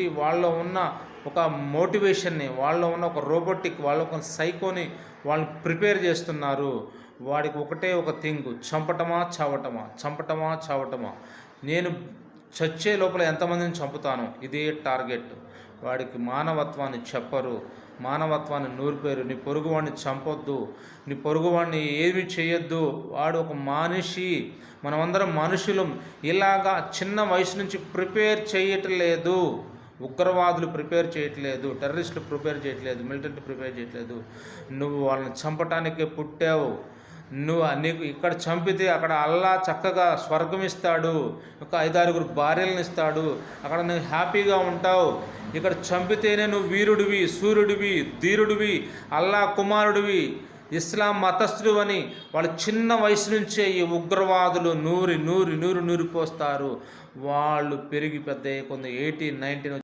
వాళ్ళలో ఉన్న ఒక మోటివేషన్ని వాళ్ళలో ఉన్న ఒక రోబోటిక్ వాళ్ళ ఒక సైకోని వాళ్ళని ప్రిపేర్ చేస్తున్నారు. వాడికి ఒకటే ఒక థింగ్ చంపటమా చావటమా చంపటమా చావటమా. నేను చచ్చే లోపల ఎంతమందిని చంపుతాను? ఇదే టార్గెట్. వాడికి మానవత్వాన్ని చెప్పరు. మానవత్వాన్ని నూరిపోయారు నీ పొరుగువాడిని చంపొద్దు. నీ పొరుగువాడిని ఏమి చేయొద్దు వాడు ఒక మనిషి. మనమందరం మనుషులం. ఇలాగా చిన్న వయసు నుంచి ప్రిపేర్ చేయట్లేదు ఉగ్రవాదులు ప్రిపేర్ చేయట్లేదు టెర్రరిస్టులు ప్రిపేర్ చేయట్లేదు మిలిటెంట్ ప్రిపేర్ చేయట్లేదు. నువ్వు వాళ్ళని చంపటానికే పుట్టావు. నువ్వు నీకు ఇక్కడ చంపితే అక్కడ అల్లా చక్కగా స్వర్గం ఇస్తాడు ఒక ఐదారుగురు భార్యలను ఇస్తాడు. అక్కడ నువ్వు హ్యాపీగా ఉంటావు. ఇక్కడ చంపితేనే నువ్వు వీరుడివి సూర్యుడివి ధీరుడివి అల్లా కుమారుడివి ఇస్లాం మతస్థుడు అని వాళ్ళు చిన్న వయసు నుంచే ఈ ఉగ్రవాదులు నూరి నూరి నూరు నూరిపోస్తారు. వాళ్ళు పెరిగి పెద్ద కొంత ఎయిటీన్ నైన్టీన్